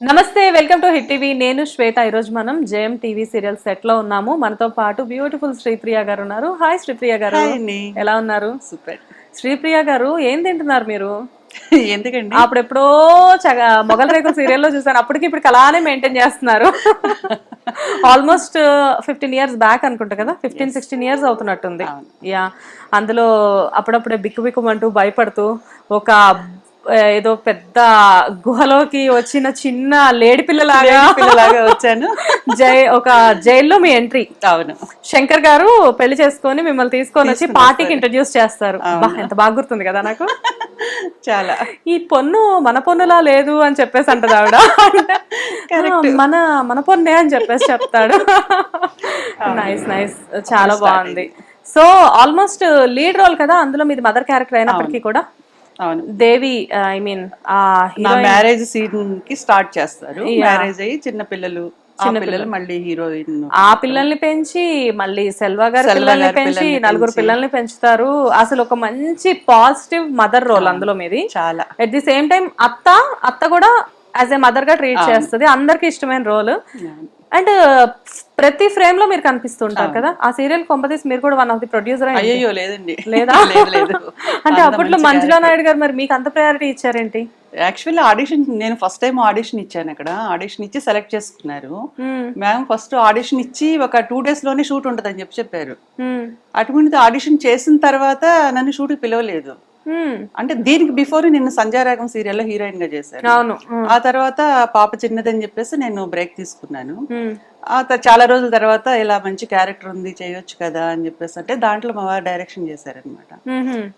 నమస్తే welcome to hit TV. నేను శ్వేత. ఈరోజు మనం జేఎం టీవీ సీరియల్ సెట్లో ఉన్నాము. మనతో పాటు బ్యూటిఫుల్ శ్రీప్రియ గారు ఉన్నారు. హాయ్ శ్రీప్రియ గారు. ఎలా ఉన్నారు? సూపర్. శ్రీప్రియ గారు ఏం తింటున్నారు మీరు? ఎందుకండి? అప్పుడెప్పుడో చగ మొగల్ రేకుల సీరియల్లో చూసాను అప్పటికి ఇప్పుడు అలానే మెయింటైన్ చేస్తున్నారు. ఆల్మోస్ట్ ఫిఫ్టీన్ ఇయర్స్ బ్యాక్ అనుకుంటా కదా? ఫిఫ్టీన్ సిక్స్టీన్ ఇయర్స్ అవుతున్నట్టుంది. యా అందులో అప్పుడప్పుడే బిక్కు బిక్కుమంటూ భయపడుతూ ఒక ఏదో పెద్ద గుహలోకి వచ్చిన చిన్న లేడి పిల్లలాగా పిల్లలాగా వచ్చాను. జై ఒక జైల్లో మీ ఎంట్రీ. అవును. శంకర్ గారు పెళ్ళి చేసుకొని మిమ్మల్ని తీసుకొని వచ్చి పార్టీకి ఇంట్రడ్యూస్ చేస్తారు. ఎంత బాగా గుర్తుంది కదా నాకు. చాలా. ఈ పొన్ను మన పొన్నులా లేదు అని చెప్పేసి అంటది ఆవిడ. "ఆ, మన మన పొన్నే అని చెప్పేసి చెప్తాడు. నైస్ నైస్ చాలా బాగుంది. సో ఆల్మోస్ట్ లీడ్ రోల్ కదా అందులో మీది మదర్ క్యారెక్టర్ అయినప్పటికీ కూడా? అవును. దేవి ఐ మీన్ మ్యారేజ్ సీన్కి స్టార్ట్ చేస్తారు. మ్యారేజ్ అయ్యి చిన్న పిల్లలు ఆ పిల్లలు మళ్ళీ హీరోయిన్ ఆ పిల్లల్ని పెంచి మళ్ళీ సెల్వా గారి పిల్లల్ని పెంచి నలుగురు పిల్లల్ని పెంచుతారు. అసలు ఒక మంచి పాజిటివ్ మదర్ రోల్ అందులో మీది. చాలా. అట్ ది సేమ్ టైం అత్త అత్త కూడా యాజ్ ఏ మదర్గా ట్రీట్ చేస్తుంది. అందరికి ఇష్టమైన రోల్ అండ్ ప్రతి ఫ్రేమ్లో మీరు కనిపిస్తుంటారు కదా? ఆ సీరియల్ కొంపదీసి మీరు కూడా వన్ ఆఫ్ ది ప్రొడ్యూసర్ అయ్యో లేదండి. లేదా? అంటే అప్పట్లో మంజులా నాయుడు గారు మరి మీకు అంత ప్రయారిటీ ఇచ్చారేంటి? యాక్చువల్లీ ఆడిషన్ నేను ఫస్ట్ టైం ఆడిషన్ ఇచ్చాను అక్కడ. ఆడిషన్ ఇచ్చి సెలెక్ట్ చేసుకున్నారు. మ్యామ్ ఫస్ట్ ఆడిషన్ ఇచ్చి ఒక టూ డేస్లోనే షూట్ ఉంటుందని చెప్పి చెప్పారు. అటువంటిది ఆడిషన్ చేసిన తర్వాత నన్ను షూట్కి పిలవలేదు. అంటే దీనికి బిఫోర్ నిన్ను సంజయరాగం సీరియల్లో హీరోయిన్గా అవును Hmm. ఆ తర్వాత పాప చిన్నదని చెప్పేసి నేను బ్రేక్ తీసుకున్నాను. ఆ చాలా రోజుల తర్వాత ఇలా మంచి క్యారెక్టర్ ఉంది చేయొచ్చు కదా అని చెప్పేసి అంటే దాంట్లో మా వారు డైరెక్షన్ చేశారనమాట.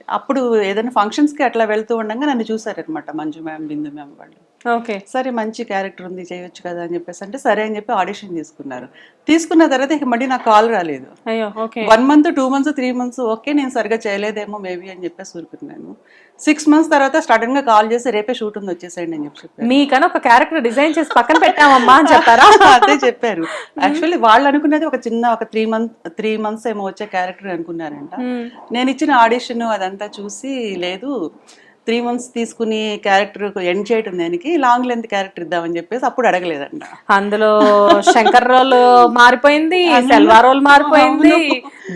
అప్పుడు ఏదైనా ఫంక్షన్స్కి అట్లా వెళ్తూ ఉండగా నన్ను చూసారనమాట మంజు మ్యామ్ బిందు మ్యామ్ వాళ్ళు ఓకే. సరే మంచి క్యారెక్టర్ ఉంది చేయొచ్చు కదా అని చెప్పేసి అంటే సరే అని చెప్పి ఆడిషన్ తీసుకున్నారు. తీసుకున్న తర్వాత ఇక మళ్ళీ నాకు కాల్ రాలేదు. అయ్యో okay. One month two months three months okay నేను సరిగా చేయలేదేమో మేబీ అని చెప్పేసి ఊరుకున్నాను. సిక్స్ మంత్స్ తర్వాత సడన్గా కాల్ చేసి రేపే షూట్ ఉంది వచ్చేసేయండి అని చెప్పి చెప్పారు. మీకని ఒక క్యారెక్టర్ డిజైన్ చేసి పక్కన పెట్టామమ్మా అని చెప్పారా? అదే చెప్పారు. యాక్చువల్లీ వాళ్ళు అనుకున్నది ఒక చిన్న ఒక త్రీ మంత్ త్రీ మంత్స్ ఏమో వచ్చే క్యారెక్టర్ అనుకున్నారంట. నేను ఇచ్చిన ఆడిషన్ అదంతా చూసి లేదు. త్రీ మంత్స్ తీసుకుని క్యారెక్టర్ ఎండ్ చేయటం దానికి? లాంగ్ లెంత్ క్యారెక్టర్ ఇద్దామని చెప్పేసి అప్పుడు అడగలేదంట. అందులో శంకర్ రోల్ మారిపోయింది సెల్వా రోల్ మారిపోయింది.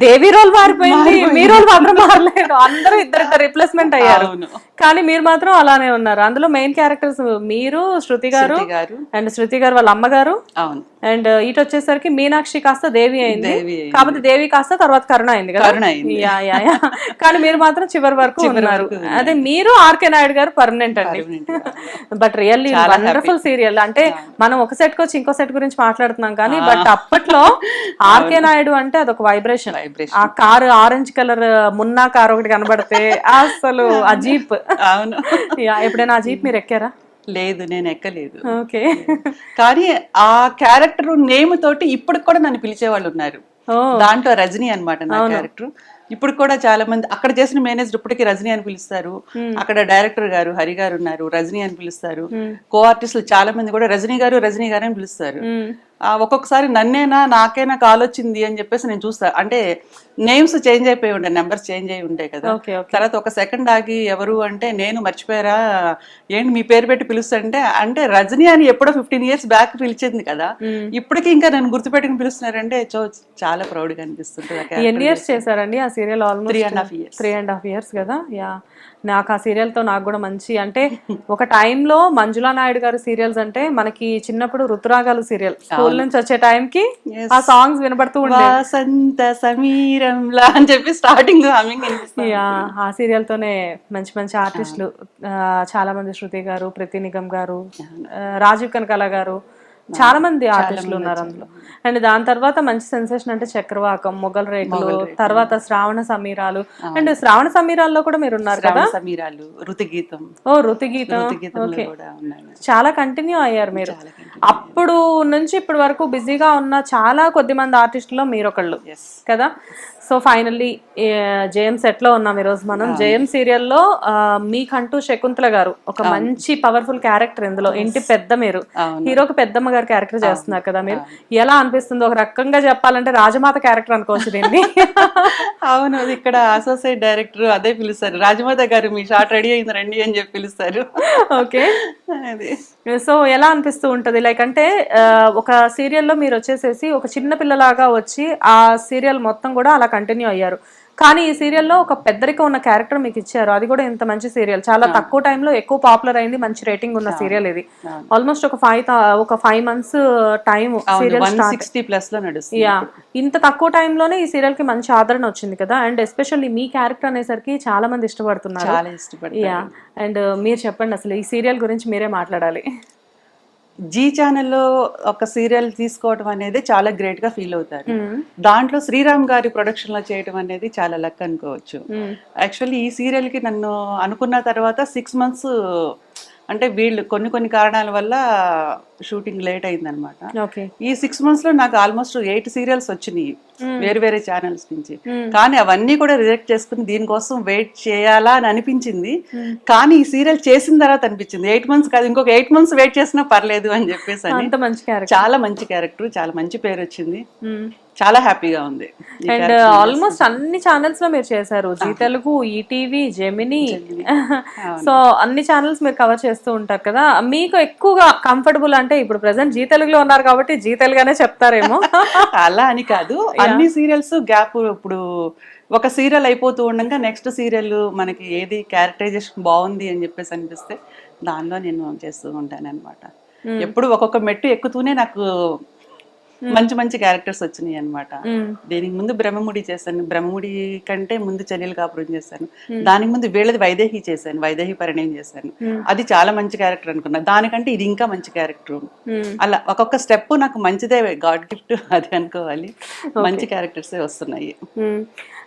దేవి రోల్ మారిపోయింది మీ రోల్ మాత్రం మారలేదు. అందరూ ఇద్దరిద్దరు రిప్లేస్మెంట్ అయ్యారు. కానీ మీరు మాత్రం అలానే ఉన్నారు. అందులో మెయిన్ క్యారెక్టర్స్ మీరు శృతి గారు అండ్ శృతి గారు వాళ్ళ అమ్మగారు. అండ్ ఇటు వచ్చేసరికి మీనాక్షి కాస్త దేవి అయింది. కాకపోతే దేవి కాస్త తర్వాత కరుణ అయింది కదా. కానీ మీరు మాత్రం చివరి వరకు ఉన్నారు. అదే మీరు ఆర్కే నాయుడు గారు పర్మనెంట్ అండి. బట్ రియల్లీ వండర్ఫుల్ సీరియల్ అంటే మనం ఒక సెట్ వచ్చి ఇంకో సెట్ గురించి మాట్లాడుతున్నాం కానీ బట్ అప్పట్లో ఆర్కే నాయుడు అంటే అదొక వైబ్రేషన్ వైబ్రేషన్ ఆ car orange colour Munna car ఒకటి కనబడితే అసలు ఆ జీప్. అవును. ఎప్పుడైనా ఆ జీప్ మీరు ఎక్కారా? లేదు నేను ఎక్కలేదు. ఓకే. కానీ ఆ క్యారెక్టర్ నేమ్ తోటి ఇప్పటికి కూడా నన్ను పిలిచేవాళ్ళు ఉన్నారు. ఓ. దాంట్లో రజనీ అన్నమాట నా క్యారెక్టర్ ఇప్పుడు కూడా చాలా మంది అక్కడ చేసిన మేనేజర్ ఇప్పటికీ రజనీ అని పిలుస్తారు. అక్కడ డైరెక్టర్ గారు హరి గారు ఉన్నారు రజనీ అని పిలుస్తారు. కో ఆర్టిస్టులు చాలా మంది కూడా రజనీ గారు రజనీ గారు అని పిలుస్తారు. ఒక్కొక్కసారి నన్నేనా నాకేనా కాల్ వచ్చింది అని చెప్పేసి నేను చూస్తా. అంటే నేమ్స్ చేంజ్ అయిపోయి ఉంటాయి నెంబర్స్ చేంజ్ అయి ఉంటాయి కదా. తర్వాత ఒక సెకండ్ ఆగి ఎవరు అంటే నేను మర్చిపోయారా ఏంటి మీ పేరు పెట్టి పిలుస్తుంటే అంటే రజనీ అని ఎప్పుడో ఫిఫ్టీన్ ఇయర్స్ బ్యాక్ పిలిచింది కదా. ఇప్పటికీ ఇంకా నన్ను గుర్తుపెట్టుకుని పిలుస్తున్నారంటే చో చాలా ప్రౌడ్గా character. ఎన్ని ఇయర్స్ చేశారండి ఆ serial almost Three and half years. Three and half years కదా? యా నాకు ఆ సీరియల్తో నాకు కూడా మంచి అంటే ఒక టైంలో మంజులా నాయుడు గారి సీరియల్స్ అంటే మనకి చిన్నప్పుడు ఋతురాగాలు సీరియల్ స్కూల్ నుంచి వచ్చే టైంకి ఆ సాంగ్స్ వినబడుతూ ఉండే వాసంత సమీరంలా అని చెప్పి స్టార్టింగ్ హమ్మింగ్ యా ఆ సీరియల్ తోనే మంచి మంచి ఆర్టిస్టులు చాలా మంది శృతి గారు ప్రతి నిగమ్ గారు రాజీవ్ కనకాల గారు చాలా మంది ఆర్టిస్టులు ఉన్నారు అందులో. అండ్ దాని తర్వాత మంచి సెన్సేషన్ అంటే చక్రవాకం మొగల్ రేకులు తర్వాత శ్రావణ సమీరాలు. అండ్ శ్రావణ సమీరాల్లో కూడా మీరు ఉన్నారు కదా? సమీరాలు ఋతుగీతం. ఓ కూడా ఉన్నాను చాలా కంటిన్యూ అయ్యారు మీరు. అప్పుడు నుంచి ఇప్పటి వరకు బిజీగా ఉన్న చాలా కొద్ది మంది ఆర్టిస్టుల్లో మీరు ఒకళ్ళు కదా? సో ఫైనల్లీ జేఎం సెట్లో ఉన్నాం ఈరోజు మనం. జేఎం సీరియల్లో మీకంటూ శకుంతల గారు ఒక మంచి పవర్ఫుల్ క్యారెక్టర్ ఇందులో. ఇంటి పెద్ద మీరు. హీరోకి పెద్దమ్మ గారు క్యారెక్టర్ చేస్తున్నారు కదా మీరు. ఎలా అనిపిస్తుంది? ఒక రకంగా చెప్పాలంటే రాజమాత క్యారెక్టర్ అనుకోవచ్చు దీన్ని. అవును అది ఇక్కడ అసోసియేట్ డైరెక్టర్ అదే పిలుస్తారు. రాజమాత గారు మీ షార్ట్ రెడీ అయింది రండి అని చెప్పి పిలుస్తారు. ఓకే. అది. సో ఎలా అనిపిస్తూ ఉంటుంది? లైక్ అంటే ఒక సీరియల్లో మీరు వచ్చేసేసి ఒక చిన్న పిల్లలాగా వచ్చి ఆ సీరియల్ మొత్తం కూడా అలా కంటిన్యూ అయ్యారు. కానీ ఈ సీరియల్లో ఒక పెద్దరిక ఉన్న క్యారెక్టర్ మీకు ఇచ్చారు. అది కూడా ఇంత మంచి సీరియల్. చాలా తక్కువ టైంలో ఎక్కువ పాపులర్ అయింది మంచి రేటింగ్ ఉన్న సీరియల్ ఇది. ఆల్మోస్ట్ ఒక ఫైవ్ ఒక five months time serial sixty ప్లస్లో నడుస్తుంది యా. ఇంత తక్కువ టైంలోనే ఈ సీరియల్కి మంచి ఆదరణ వచ్చింది కదా. అండ్ ఎస్పెషల్లీ మీ క్యారెక్టర్ అనేసరికి చాలా మంది ఇష్టపడుతున్నారు. చాలా ఇష్టపడతారు. యా. అండ్ మీరు చెప్పండి అసలు ఈ సీరియల్ గురించి మీరే మాట్లాడాలి. జీ ఛానల్లో ఒక సీరియల్ తీసుకోవడం అనేది చాలా గ్రేట్గా ఫీల్ అవుతారు. దాంట్లో శ్రీరామ్ గారి ప్రొడక్షన్లో చేయడం అనేది చాలా లక్ అనుకోవచ్చు. యాక్చువల్లీ ఈ సీరియల్కి నన్ను అనుకున్న తర్వాత సిక్స్ మంత్స్ అంటే వీళ్ళు కొన్ని కొన్ని కారణాల వల్ల షూటింగ్ లేట్ అయిందనమాట ఓకే. ఈ సిక్స్ మంత్స్లో నాకు ఆల్మోస్ట్ ఎయిట్ సీరియల్స్ వచ్చినాయి. వేరు వేరే ఛానల్స్ నుంచి. కానీ అవన్నీ కూడా రిజెక్ట్ చేసుకుని దీనికోసం వెయిట్ చేయాలా అని అనిపించింది. కానీ ఈ సీరియల్ చేసిన తర్వాత అనిపించింది. ఎయిట్ మంత్స్ కాదు ఇంకొక ఎయిట్ మంత్స్ వెయిట్ చేసినా పర్లేదు అని చెప్పేసి చాలా మంచి క్యారెక్టర్ చాలా మంచి పేరు వచ్చింది. చాలా హ్యాపీగా ఉంది అండ్ ఆల్మోస్ట్ అన్ని ఛానల్స్లో మీరు చేశారు. Zee Telugu ETV Gemini. So అన్ని ఛానల్స్ మీరు కవర్ చేస్తూ ఉంటారు కదా. మీకు ఎక్కువగా కంఫర్టబుల్ అంటే ఇప్పుడు ప్రెసెంట్ జీ తెలుగులో ఉన్నారు కాబట్టి జీ తెలుగునే చెప్తారేమో. అలా అని కాదు. అన్ని సీరియల్స్ గ్యాప్ ఇప్పుడు ఒక సీరియల్ అయిపోతూ ఉండగా నెక్స్ట్ సీరియల్ మనకి ఏది క్యారెక్టరైజేషన్ బాగుంది అని చెప్పేసి అనిపిస్తే దానిలో నేను చేస్తూ ఉంటాను అనమాట ఎప్పుడు ఒక్కొక్క మెట్టు ఎక్కుతూనే నాకు మంచి మంచి క్యారెక్టర్స్ వచ్చినాయి అనమాట దీనికి ముందు బ్రహ్మముడి చేశాను. బ్రహ్మముడి కంటే ముందు చెల్లెలు కాపురం చేశాను. దానికి ముందు వీళ్ళది వైదేహి చేశాను. వైదేహి పరిణయం చేశాను. అది చాలా మంచి క్యారెక్టర్ అనుకున్నా. దానికంటే ఇది ఇంకా మంచి క్యారెక్టర్. అలా ఒక్కొక్క స్టెప్ నాకు మంచిదే. గాడ్ గిఫ్ట్ అది అనుకోవాలి. మంచి క్యారెక్టర్స్ వస్తున్నాయి.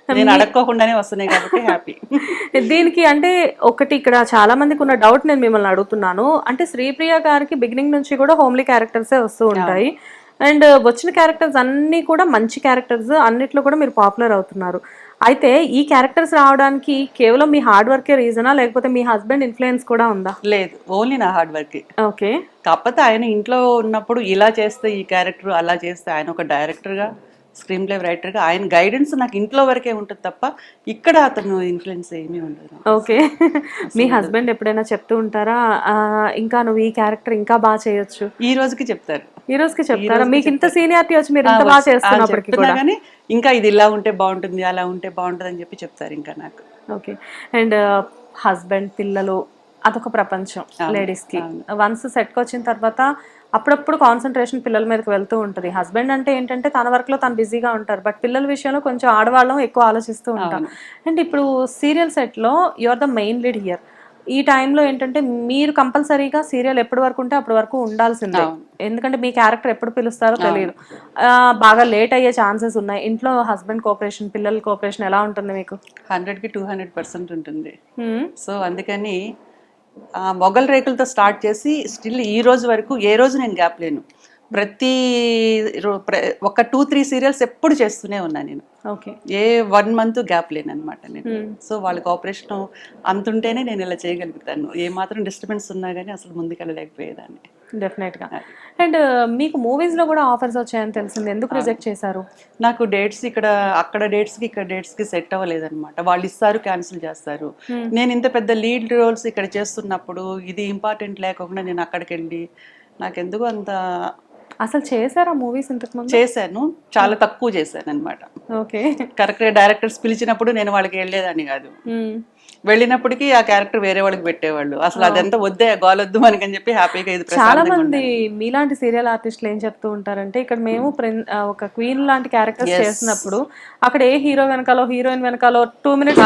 నేను అడక్కోకుండానే వస్తున్నాయి కాబట్టి హ్యాపీ. దీనికి అంటే ఒకటి ఇక్కడ చాలా మందికి ఉన్న డౌట్ నేను మిమ్మల్ని అడుగుతున్నాను. అంటే శ్రీప్రియ గారికి బిగినింగ్ నుంచి కూడా హోమ్లీ క్యారెక్టర్సే వస్తూ ఉంటాయి. అండ్ వచ్చిన క్యారెక్టర్స్ అన్నీ కూడా మంచి క్యారెక్టర్స్ అన్నిట్లో కూడా మీరు పాపులర్ అవుతున్నారు. అయితే ఈ క్యారెక్టర్స్ రావడానికి కేవలం మీ హార్డ్ వర్కే రీజనా? లేకపోతే మీ హస్బెండ్ ఇన్ఫ్లుయెన్స్ కూడా ఉందా? లేదు ఓన్లీ నా హార్డ్ వర్క్. ఓకే. కాకపోతే ఆయన ఇంట్లో ఉన్నప్పుడు ఇలా చేస్తే ఈ క్యారెక్టర్ అలా చేస్తే ఆయన ఒక డైరెక్టర్గా స్క్రీన్ ప్లే రైటర్గా. ఆయన గైడెన్స్ నాకు ఇంట్లో వరకే ఉంటుంది తప్ప ఇక్కడ అతను ఇన్ఫ్లుయెన్స్ ఏమీ ఉండదు. ఓకే. మీ హస్బెండ్ ఎప్పుడైనా చెప్తూ ఉంటారా? "ఆ, ఇంకా నువ్వు ఈ క్యారెక్టర్ ఇంకా బాగా చేయొచ్చు? ఈ రోజుకి చెప్తారు. ఈ రోజుకి చెప్తారా? మీకు ఇంత సీనియారిటీ వచ్చి మీరు ఇంత బాగా చేస్తున్నప్పటికీ చెప్తున్నా కానీ ఇంకా ఇది ఇలా ఉంటే బాగుంటుంది అలా ఉంటే బాగుంటుంది అని చెప్పి చెప్తారు ఇంకా నాకు. ఓకే. అండ్ హస్బెండ్ పిల్లలు అదొక ప్రపంచం లేడీస్కి వన్స్ సెట్కి వచ్చిన తర్వాత అప్పుడప్పుడు కాన్సన్ట్రేషన్ పిల్లల మీదకి వెళ్తూ ఉంటుంది. హస్బెండ్ అంటే ఏంటంటే తన వర్క్లో తను బిజీగా ఉంటారు. బట్ పిల్లల విషయంలో కొంచెం ఆడవాళ్ళం ఎక్కువ ఆలోచిస్తూ ఉంటాం. అండ్ ఇప్పుడు సీరియల్ సెట్లో you are the main lead here ఈ టైంలో ఏంటంటే మీరు కంపల్సరీగా సీరియల్ ఎప్పటి వరకు ఉంటే అప్పటి వరకు ఉండాల్సిందే. ఎందుకంటే మీ క్యారెక్టర్ ఎప్పుడు పిలుస్తారో తెలియదు. బాగా లేట్ అయ్యే ఛాన్సెస్ ఉన్నాయి. ఇంట్లో హస్బెండ్ కోఆపరేషన్ పిల్లల కోఆపరేషన్ ఎలా ఉంటుంది మీకు? హండ్రెడ్కి టూ హండ్రెడ్ పర్సెంట్ ఉంటుంది. Hmm. సో అందుకని మొగల్ రేకులతో స్టార్ట్ చేసి స్టిల్ ఈ రోజు వరకు ఏ రోజు నేను గ్యాప్ లేను. ప్రతి ఒక టూ త్రీ సీరియల్స్ ఎప్పుడు చేస్తూనే ఉన్నా నేను. Okay. A one month gap లేను అనమాట నేను సో వాళ్ళ కోఆపరేషన్ అంతుంటేనే నేను ఇలా చేయగలుగుతాను. ఏ మాత్రం డిస్టర్బెన్స్ ఉన్నా కానీ అసలు ముందుకెళ్ళలేకపోయేదాన్ని. డెఫినెట్గా అండ్ మీకు మూవీస్లో కూడా ఆఫర్స్ వచ్చాయని తెలిసింది. ఎందుకు రిజెక్ట్ చేశారు? నాకు డేట్స్ ఇక్కడ అక్కడ డేట్స్కి ఇక్కడ డేట్స్కి సెట్ అవ్వలేదన్నమాట. వాళ్ళు ఇస్తారు క్యాన్సిల్ చేస్తారు. నేను ఇంత పెద్ద లీడ్ రోల్స్ ఇక్కడ చేస్తున్నప్పుడు ఇది ఇంపార్టెంట్ లేకుండా నేను అక్కడికి వెళ్ళి నాకెందుకు అంత అసలు చేశారా మూవీస్ ఇంతకు ముందు? చేశాను. చాలా తక్కువ చేశాను అనమాట ఓకే కరెక్ట్ డైరెక్టర్స్ పిలిచినప్పుడు నేను వాళ్ళకి వెళ్ళేదాన్ని కాదు. వెళ్ళినప్పటికీ ఆ క్యారెక్టర్ వేరే వాళ్ళకి పెట్టేవాళ్ళు. అసలు అదంతా వద్దే గోలొద్దు మనకని చెప్పి హ్యాపీగా ఇది చాలా మంది మీలాంటి సీరియల్ ఆర్టిస్టులు ఏం చెప్తూ ఉంటారంటే ఇక్కడ మేము ఆ, ఒక క్వీన్ లాంటి క్యారెక్టర్స్ చేసినప్పుడు అక్కడ ఏ హీరో వెనకాలో హీరోయిన్ వెనకాలో టూ మినిట్స్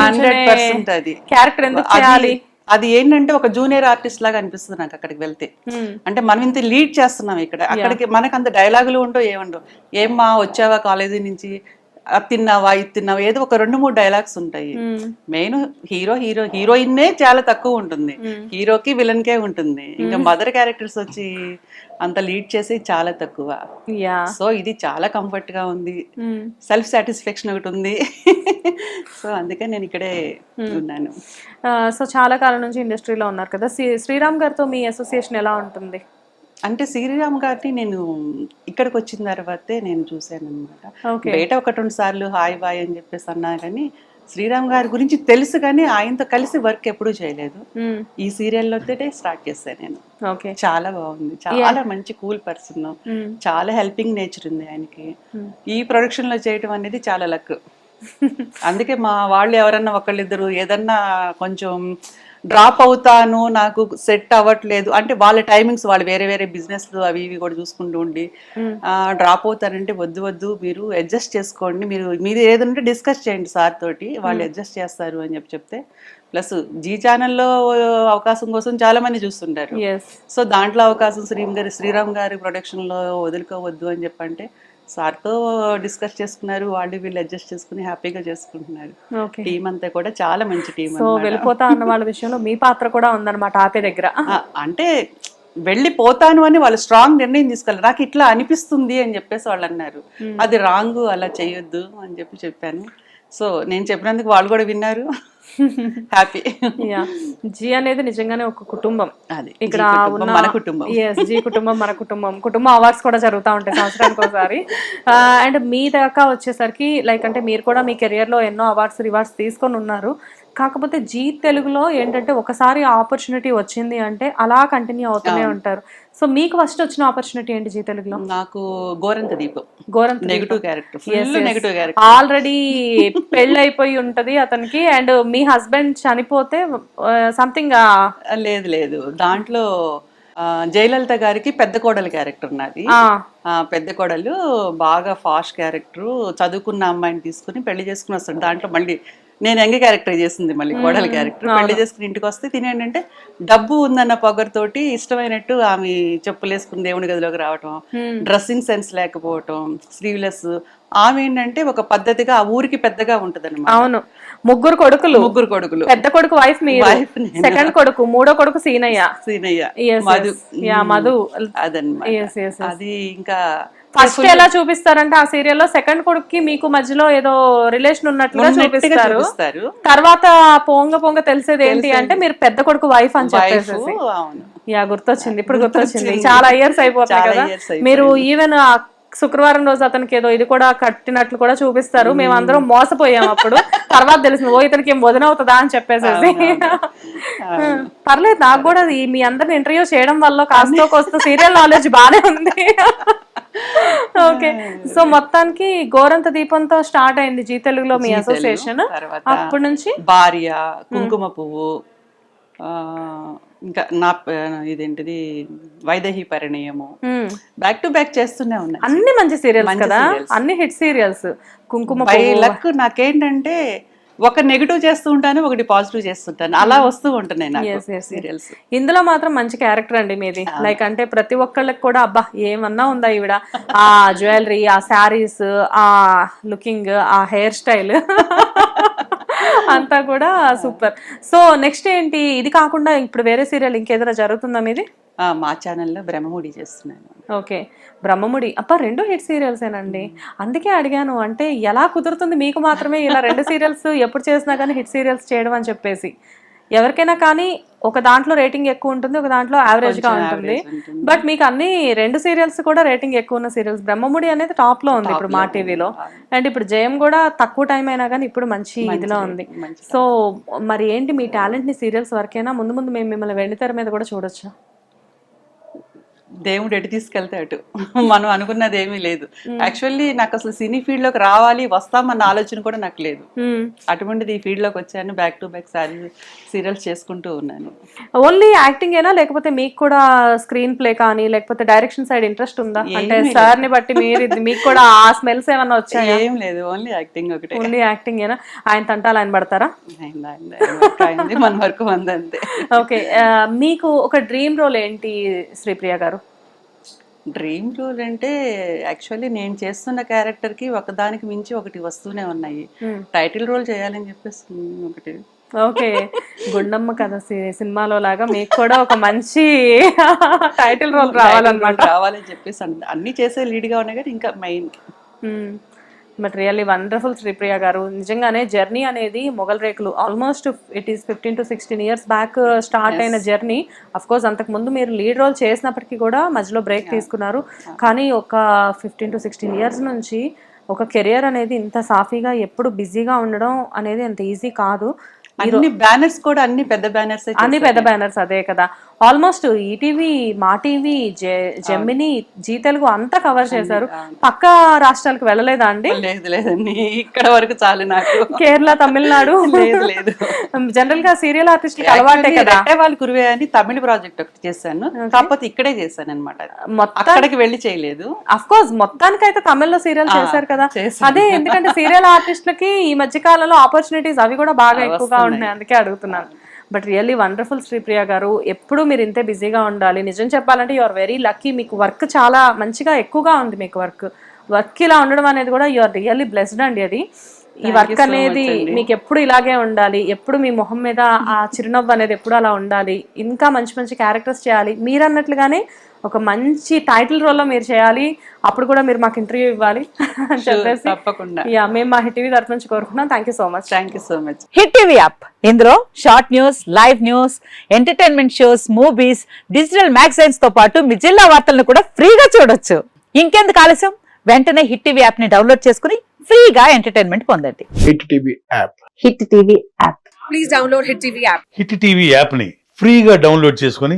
అది. క్యారెక్టర్ ఎందుకు అది- చేయాలి? అది ఏంటంటే ఒక జూనియర్ ఆర్టిస్ట్ లాగా అనిపిస్తుంది నాకు అక్కడికి వెళ్తే. Hmm. అంటే మనం ఇంత లీడ్ చేస్తున్నాం ఇక్కడ. అక్కడికి మనకు అంత డైలాగులు ఉండవు ఏముండవు. ఏమ్మా వచ్చావా కాలేజీ నుంచి? అది తిన్నావా ఇది తిన్నావా ఏదో ఒక రెండు మూడు డైలాగ్స్ ఉంటాయి. మెయిన్ హీరో హీరో హీరోయిన్నే చాలా తక్కువ ఉంటుంది. హీరోకి విలన్ కే ఉంటుంది. ఇంకా మదర్ క్యారెక్టర్స్ వచ్చి అంత లీడ్ చేసి చాలా తక్కువ. యా. సో ఇది చాలా కంఫర్ట్గా ఉంది. సెల్ఫ్ సాటిస్ఫాక్షన్ ఒకటి ఉంది. సో అందుకే నేను ఇక్కడే ఉన్నాను. సో చాలా కాలం నుంచి ఇండస్ట్రీలో ఉన్నారు కదా. శ్రీ- శ్రీరామ్ గారితో మీ అసోసియేషన్ ఎలా ఉంటుంది? అంటే శ్రీరామ్ గారిని నేను ఇక్కడికి వచ్చిన తర్వాతే నేను చూశాను అనమాట బయట ఒక రెండు సార్లు హాయ్ బాయ్ అని చెప్పేసి అన్నా కానీ శ్రీరామ్ గారి గురించి తెలుసు కానీ ఆయనతో కలిసి వర్క్ ఎప్పుడూ చేయలేదు. ఈ సీరియల్లో స్టార్ట్ చేశాను నేను. ఓకే. చాలా బాగుంది. చాలా మంచి కూల్ పర్సన్. చాలా హెల్పింగ్ నేచర్ ఉంది ఆయనకి. ఈ ప్రొడక్షన్లో చేయటం అనేది చాలా లక్. అందుకే మా వాళ్ళు ఎవరన్నా ఒకళ్ళిద్దరు ఏదన్నా కొంచెం డ్రాప్ అవుతాను నాకు సెట్ అవ్వట్లేదు. అంటే వాళ్ళ టైమింగ్స్ వాళ్ళు వేరే వేరే బిజినెస్ అవి ఇవి కూడా చూసుకుంటూ ఉండి డ్రాప్ అవుతారంటే వద్దు వద్దు మీరు అడ్జస్ట్ చేసుకోండి. మీరు మీరు ఏదంటే డిస్కస్ చేయండి సార్ తోటి వాళ్ళు అడ్జస్ట్ చేస్తారు అని చెప్పి చెప్తే ప్లస్ జీ ఛానల్లో అవకాశం కోసం చాలా మంది చూస్తుంటారు. సో దాంట్లో అవకాశం శ్రీరామ్ గారి శ్రీరామ్ గారి ప్రొడక్షన్లో వదులుకోవద్దు అని చెప్పంటే సార్తో డిస్కస్ చేసుకున్నారు వాళ్ళు వీళ్ళు అడ్జస్ట్ చేసుకుని హ్యాపీగా చేసుకుంటున్నారు. టీం అంతా కూడా చాలా మంచి టీం సో వెళ్ళిపోతా అన్న వాళ్ళ విషయంలో మీ పాత్ర కూడా ఉందన్నమాట ఆపే దగ్గర. అంటే వెళ్ళిపోతాను అని వాళ్ళు స్ట్రాంగ్ నిర్ణయం తీసుకోవాలి. నాకు ఇట్లా అనిపిస్తుంది అని చెప్పేసి వాళ్ళు అన్నారు. అది రాంగ్ అలా చేయొద్దు అని చెప్పి చెప్పాను. సో నేను చెప్పినందుకు వాళ్ళు కూడా విన్నారు. హ్యాపీ జీ అనేది నిజంగానే ఒక కుటుంబం. అది. ఇక్కడ మన కుటుంబం. ఎస్ జీ కుటుంబం మన కుటుంబం. కుటుంబం అవార్డ్స్ కూడా జరుగుతూ ఉంటాయి సంవత్సరానికి ఒకసారి. అండ్ మీ దాకా వచ్చేసరికి లైక్ అంటే మీరు కూడా మీ కెరియర్లో ఎన్నో అవార్డ్స్ రివార్డ్స్ తీసుకొని ఉన్నారు. కాకపోతే జీ తెలుగులో ఏంటంటే ఒకసారి ఆపర్చునిటీ వచ్చింది అంటే అలా కంటిన్యూ అవుతూనే ఉంటారు. సో మీకు ఫస్ట్ వచ్చిన ఆపర్చునిటీ ఏంటి జీ తెలుగులో? నాకు Gorantha Deepam. Gorantha negative character full negative character already పెళ్ళి అయిపోయి ఉంటది అతనికి అండ్ మీ హస్బెండ్ చనిపోతే సంథింగ్ లేదు లేదు. దాంట్లో ఆ, జయలలిత గారికి పెద్ద కోడలు క్యారెక్టర్ నాది. ఆ, పెద్ద కోడలు బాగా ఫాస్ట్ క్యారెక్టర్ చదువుకున్న అమ్మాయిని తీసుకుని పెళ్ళి చేసుకుని వస్తాడు దాంట్లో మళ్ళీ నేను ఎంగ క్యారెక్టర్ చేసింది మళ్ళీ కోడల క్యారెక్టర్. పెళ్ళి చేసుకుని ఇంటికి వస్తే తినేంటంటే డబ్బు ఉందన్న పొగరుతోటి ఇష్టమైనట్టు ఆమె చెప్పులు వేసుకుని దేవుని గదిలోకి రావటం డ్రెస్సింగ్ సెన్స్ లేకపోవటం స్లీవ్లెస్ ఆమె ఏంటంటే ఒక పద్ధతిగా ఆ ఊరికి పెద్దగా ఉంటది అవును. ముగ్గురు కొడుకులు. ముగ్గురు కొడుకులు. పెద్ద కొడుకు వైఫ్ Wife నేను. సెకండ్ కొడుకు మూడో కొడుకు సీనయ్య. సీనయ్య. మధు. మధు. yes. అది ఇంకా ఫస్ట్ ఎలా చూపిస్తారంటే ఆ సీరియల్లో సెకండ్ కొడుక్కి మీకు మధ్యలో ఏదో రిలేషన్ ఉన్నట్లుగా చూపిస్తారు. తర్వాత పొంగ పొంగ తెలిసేది ఏంటి అంటే మీరు పెద్ద కొడుకు వైఫ్ అని చెప్పేసి యా గుర్తొచ్చింది. ఇప్పుడు గుర్తొచ్చింది. చాలా ఇయర్స్ అయిపోతాయి కదా. మీరు ఈవెన్ శుక్రవారం రోజు అతనికి ఏదో ఇది కూడా కట్టినట్లు కూడా చూపిస్తారు. మేము. అందరం మోసపోయాం అప్పుడు. తర్వాత తెలిసింది ఓ ఇతనికి ఏం వదిన అవుతుందా? అని చెప్పేసేసి. పర్లేదు నాకు కూడా మీ అందరిని ఇంటర్వ్యూ చేయడం వల్ల కాస్త కోస్త సీరియల్ నాలెడ్జ్ బానే ఉంది. ఓకే. సో మొత్తానికి గోరంత దీపంతో స్టార్ట్ అయింది జీ తెలుగులో మీ అసోసియేషన్. అప్పటి నుంచి? భార్య కుంకుమ పువ్వు ఇంకా నా ఇదేంటిది Vaidehi Parinayamu. Back to back చేస్తూనే ఉన్నాయి అన్ని మంచి సీరియల్స్ కదా. అన్ని hit serials. Kumkuma by luck నాకేంటంటే ఒక నెగిటివ్ చేస్తూ ఉంటాను ఒకటి పాజిటివ్ చేస్తుంటాను అలా వస్తూ ఉంటున్నాయి నాకు. సీరియల్స్. ఇందులో మాత్రం మంచి క్యారెక్టర్ అండి మీది. లైక్ అంటే ప్రతి ఒక్కళ్ళకి కూడా అబ్బా ఏమన్నా ఉందా ఈవిడ? ఆ జ్యువెలరీ ఆ శారీస్ ఆ లుకింగ్ ఆ హెయిర్ స్టైల్ అంతా కూడా సూపర్. సో నెక్స్ట్ ఏంటి? ఇది కాకుండా ఇప్పుడు వేరే సీరియల్ ఇంకేదైనా జరుగుతుందా మీది? మా ఛానల్లో బ్రహ్మముడి చేస్తున్నాను. ఓకే. బ్రహ్మముడి. అప్ప రెండు హిట్ సీరియల్స్ ఏనండి అందుకే అడిగాను అంటే ఎలా కుదురుతుంది? మీకు మాత్రమే ఇలా రెండు సీరియల్స్ ఎప్పుడు చేసినా కానీ హిట్ సీరియల్స్ చేయడం అని చెప్పేసి. ఎవరికైనా కానీ ఒక దాంట్లో రేటింగ్ ఎక్కువ ఉంటుంది ఒక దాంట్లో యావరేజ్గా ఉంటుంది. బట్ మీకు అన్ని రెండు సీరియల్స్ కూడా రేటింగ్ ఎక్కువ ఉన్న సీరియల్స్ బ్రహ్మముడి అనేది టాప్లో ఉంది ఇప్పుడు మా టీవీలో అండ్ ఇప్పుడు జయం కూడా తక్కువ టైం అయినా కానీ ఇప్పుడు మంచి ఇదిలో ఉంది. సో మరి ఏంటి మీ టాలెంట్ని సీరియల్స్ వరకైనా ముందు ముందు మేము మిమ్మల్ని వెండితెర మీద కూడా చూడొచ్చా? దేవుడు ఎటు తీసుకెళ్తే అటు. మనం అనుకున్నది ఏమీ లేదు. యాక్చువల్లీ నాకు అసలు సినీ ఫీల్డ్లోకి రావాలి వస్తామన్న ఆలోచన కూడా నాకు లేదు. అటువంటిది ఈ ఫీల్డ్లోకి వచ్చాను back to back sorry serials చేసుకుంటూ ఉన్నాను. ఓన్లీ యాక్టింగ్ ఏనా? లేకపోతే మీకు కూడా స్క్రీన్ ప్లే కానీ లేకపోతే డైరెక్షన్ సైడ్ ఇంట్రెస్ట్ ఉందా? అంటే సార్ని బట్టి మీరు మీకు కూడా ఆ స్మెల్స్ ఏమన్నా వచ్చాయా? ఏం లేదు ఓన్లీ యాక్టింగ్ ఒకటే. ఓన్లీ యాక్టింగ్ ఏనా? ఆయన తంటాలు ఆయన పడతారా? మన వరకు అంతే ఓకే మీకు ఒక డ్రీమ్ రోల్ ఏంటి శ్రీప్రియ గారు? డ్రీమ్ రోల్ అంటే యాక్చువల్లీ నేను చేస్తున్న క్యారెక్టర్కి ఒకదానికి మించి ఒకటి వస్తూనే ఉన్నాయి. Hmm. టైటిల్ రోల్ చేయాలని చెప్పేసి ఒకటి. ఓకే గుండమ్మ కథ సినిమాలో లాగా మీకు కూడా ఒక మంచి టైటిల్ రోల్ రావాలన్నమాట. రావాలని చెప్పేసి అన్- అన్ని చేసే లీడ్గా ఉన్నాయి కానీ ఇంకా main. But really wonderful Sripriya garu. నిజంగానే జర్నీ అనేది Mogali Rekulu. Almost it is fifteen to sixteen years back start అయిన జర్నీ అఫ్ కోర్స్ అంతకు ముందు మీరు లీడ్ రోల్ చేసినప్పటికీ కూడా మధ్యలో బ్రేక్ తీసుకున్నారు. కానీ ఒక ఫిఫ్టీన్ టు సిక్స్టీన్ ఇయర్స్ నుంచి ఒక కెరియర్ అనేది ఇంత సాఫీగా ఎప్పుడు బిజీగా ఉండడం అనేది అంత ఈజీ కాదు. అన్ని బ్యానర్స్ కూడా అన్ని పెద్ద బ్యానర్స్ అన్ని పెద్ద బ్యానర్స్ అదే కదా. Almost ETV Maa TV Gemini Zee Telugu అంతా కవర్ చేశారు. పక్క రాష్ట్రాలకు వెళ్ళలేదా అండి? లేదు లేదండి. ఇక్కడ వరకు చాలు నాకు. కేరళ తమిళనాడు. లేదు లేదు. జనరల్గా సీరియల్ ఆర్టిస్టులకి అలవాటే కదా. వాళ్ళు కురివే అని తమిళ ప్రాజెక్ట్ ఒకటి చేశాను. కాకపోతే ఇక్కడే చేశాను అనమాట మొత్తం అక్కడికి వెళ్ళి చేయలేదు. అఫ్ కోర్స్ మొత్తానికైతే తమిళ్ళో సీరియల్ చేశారు కదా. అదే ఎందుకంటే సీరియల్ ఆర్టిస్టులకి ఈ మధ్య కాలంలో ఆపర్చునిటీస్ అవి కూడా బాగా ఎక్కువగా ఉంటున్నాయి అందుకే అడుగుతున్నాను. బట్ రియల్లీ వండర్ఫుల్ శ్రీప్రియ గారు. ఎప్పుడు మీరు ఇంతే బిజీగా ఉండాలి. నిజం చెప్పాలంటే యు ఆర్ వెరీ లక్కీ. మీకు వర్క్ చాలా మంచిగా ఎక్కువగా ఉంది మీకు వర్క్. వర్క్ ఇలా ఉండడం అనేది కూడా యు ఆర్ రియల్లీ బ్లెస్డ్ అండి అది. ఈ వర్క్ అనేది మీకు ఎప్పుడు ఇలాగే ఉండాలి. ఎప్పుడు మీ మొహం మీద ఆ చిరునవ్వు అనేది ఎప్పుడు అలా ఉండాలి. ఇంకా మంచి మంచి క్యారెక్టర్స్ చేయాలి. మీరు అన్నట్లుగానే ఒక మంచి టైటిల్ రోల్లో మీరు చేయాలి. అప్పుడు కూడా మీరు మాకు ఇంటర్వ్యూ ఇవ్వాలి అని చెప్పేసి. తప్పకుండా. యా మేము మా టీవీ తరఫు నుంచి కోరుకున్నాం thank you so much thank you so much hit TV app. ఇందులో short news live news entertainment shows movies digital మ్యాగజైన్స్తో పాటు మీ జిల్లా వార్తలను కూడా ఫ్రీగా చూడొచ్చు. ఇంకెందుకు ఆలస్యం? వెంటనే హిట్ టీవీ యాప్ని డౌన్లోడ్ చేసుకుని ఫ్రీగా ఎంటర్టైన్మెంట్ పొందండి. Hit TV app. Hit TV app. Hit TV యాప్ని ఫ్రీగా డౌన్లోడ్ చేసుకొని